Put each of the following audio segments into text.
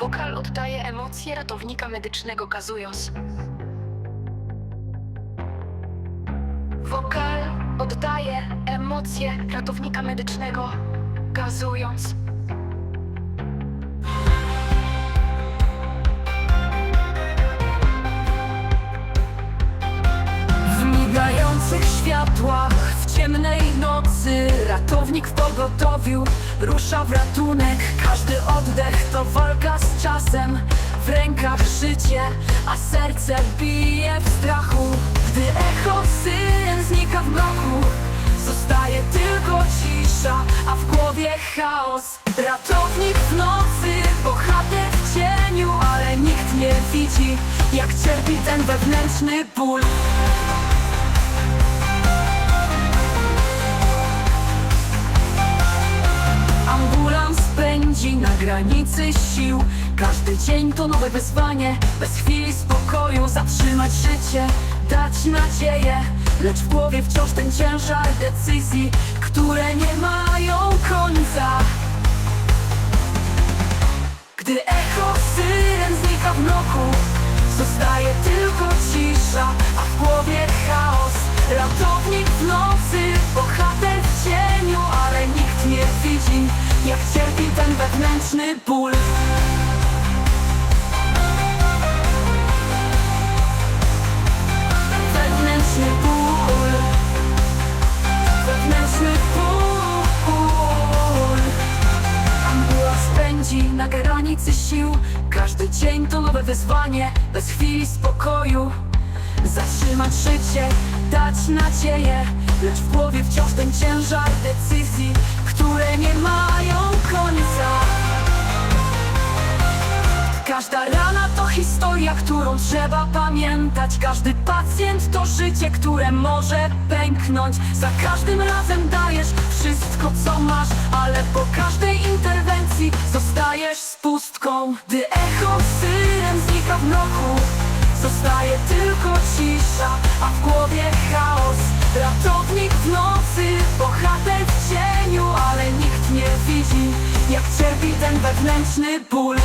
Wokal oddaje emocje ratownika medycznego Kazujos. Wokal oddaje emocje ratownika medycznego gazując. W migających światłach, ciemnej nocy. Ratownik w pogotowiu rusza w ratunek. Każdy oddech to walka z czasem. W rękach życie, a serce bije w strachu. Gdy echo syren znika w mroku Zostaje tylko cisza, a w głowie chaos. Ratownik w nocy, bohater w cieniu Ale nikt nie widzi, jak cierpi ten wewnętrzny ból na granicy sił. Każdy dzień to nowe wyzwanie Bez chwili spokoju zatrzymać życie Dać nadzieję. Lecz w głowie wciąż ten ciężar decyzji Które nie mają końca. Gdy echo syren znika w mroku Zostaje tylko cisza, a w głowie chaos. Ratownik w nocy, bohater w cieniu Ale nikt nie widzi, jak cierpi ten wewnętrzny ból. Wewnętrzny ból. Wewnętrzny ból. Ambulans pędzi na granicy sił. Każdy dzień to nowe wyzwanie. Bez chwili spokoju. Zatrzymać życie, dać nadzieję. Lecz w głowie wciąż ten ciężar decyzji Każda rana to historia, którą trzeba pamiętać. Każdy pacjent to życie, które może pęknąć. Za każdym razem dajesz wszystko co masz Ale po każdej interwencji zostajesz z pustką Gdy echo syren znika w mroku Zostaje tylko cisza, a w głowie chaos. Ratownik w nocy, bohater w cieniu Ale nikt nie widzi, jak cierpi ten wewnętrzny ból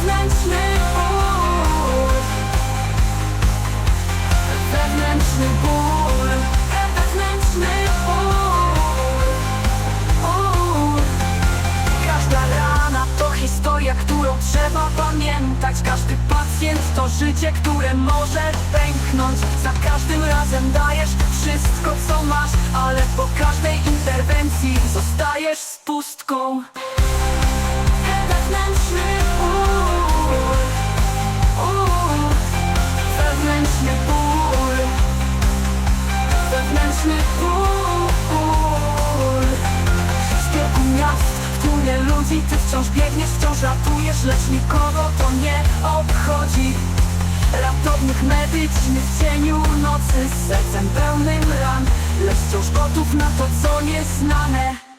Wewnętrzny ból. Wewnętrzny ból. Wewnętrzny ból. Każda rana to historia, którą trzeba pamiętać. Każdy pacjent to życie, które może pęknąć. Za każdym razem dajesz wszystko co masz Ale po każdej interwencji zostajesz z pustką Wewnętrzny ból Z wielku miast, w tłumie ludzi Ty wciąż biegniesz, wciąż ratujesz Lecz nikogo to nie obchodzi. Ratownik medyczny w cieniu nocy Z sercem pełnym ran Lecz wciąż gotów na to, co nieznane